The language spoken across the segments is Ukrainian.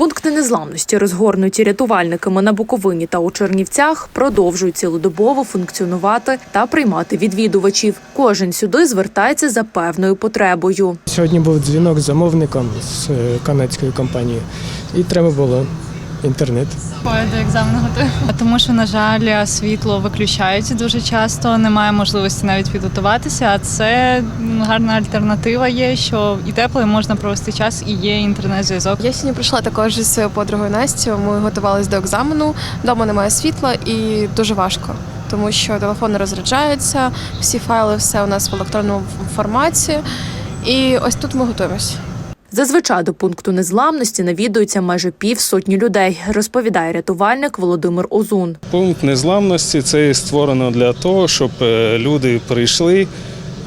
Пункти незламності, розгорнуті рятувальниками на Буковині та у Чернівцях, продовжують цілодобово функціонувати та приймати відвідувачів. Кожен сюди звертається за певною потребою. Сьогодні був дзвінок з замовником з е, канадської компанії, і треба було інтернет. Ой, до екзамену готую. Тому що, на жаль, світло виключають дуже часто, немає можливості навіть підготуватися. А це гарна альтернатива є, що і тепло, і можна провести час, і є інтернет-зв'язок. Я сьогодні прийшла також з своєю подругою Настю. Ми готувалися до екзамену. Вдома немає світла і дуже важко, тому що телефони розряджаються, всі файли, все у нас в електронному форматі. І ось тут ми готуємося. Зазвичай до пункту незламності навідується майже півсотні людей, розповідає рятувальник Володимир Озун. Пункт незламності це створено для того, щоб е, люди прийшли,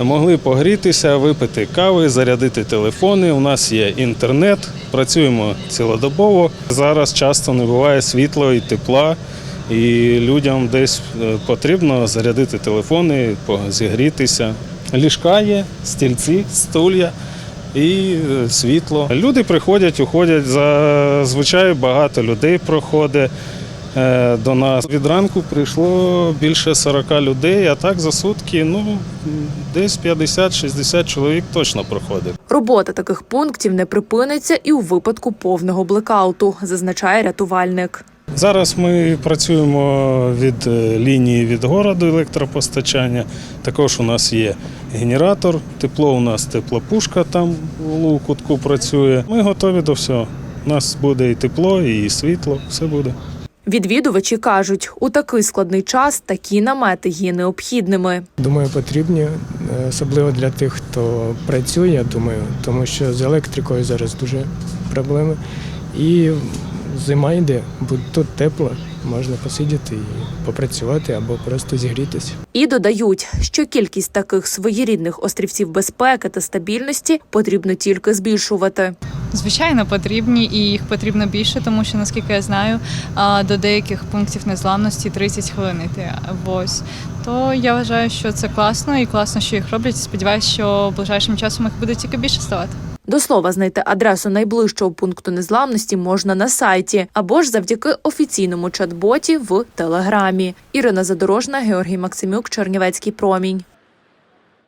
могли погрітися, випити кави, зарядити телефони. У нас є інтернет, працюємо цілодобово. Зараз часто не буває світла і тепла, і людям десь е, потрібно зарядити телефони, зігрітися. Ліжка є, стільці, стулья. І е, світло. Люди приходять, уходять. Зазвичай багато людей проходить е, до нас. Від ранку прийшло більше 40 людей, а так за сутки ну, десь 50-60 чоловік точно проходить. Робота таких пунктів не припиниться і у випадку повного блекауту, зазначає рятувальник. Зараз ми працюємо від е, лінії від городу електропостачання. Також у нас є генератор, тепло у нас теплопушка там у кутку працює. Ми готові до всього. У нас буде і тепло, і світло, все буде. Відвідувачі кажуть, у такий складний час такі намети є необхідними. Думаю, потрібні, е, особливо для тих, хто працює, я думаю, тому що з електрикою зараз дуже проблеми. І зима йде, бо тут тепло, можна посидіти і попрацювати або просто зігрітися. І додають, що кількість таких своєрідних острівців безпеки та стабільності потрібно тільки збільшувати. Звичайно, потрібні, і їх потрібно більше, тому що наскільки я знаю, до деяких пунктів незламності 30 хвилин йти. Ось то я вважаю, що це класно і класно, що їх роблять. Сподіваюся, що ближайшим часом їх буде тільки більше ставати. До слова, знайти адресу найближчого пункту незламності можна на сайті або ж завдяки офіційному чат-боті в телеграмі. Ірина Задорожна, Георгій Максимюк, Чернівецький промінь.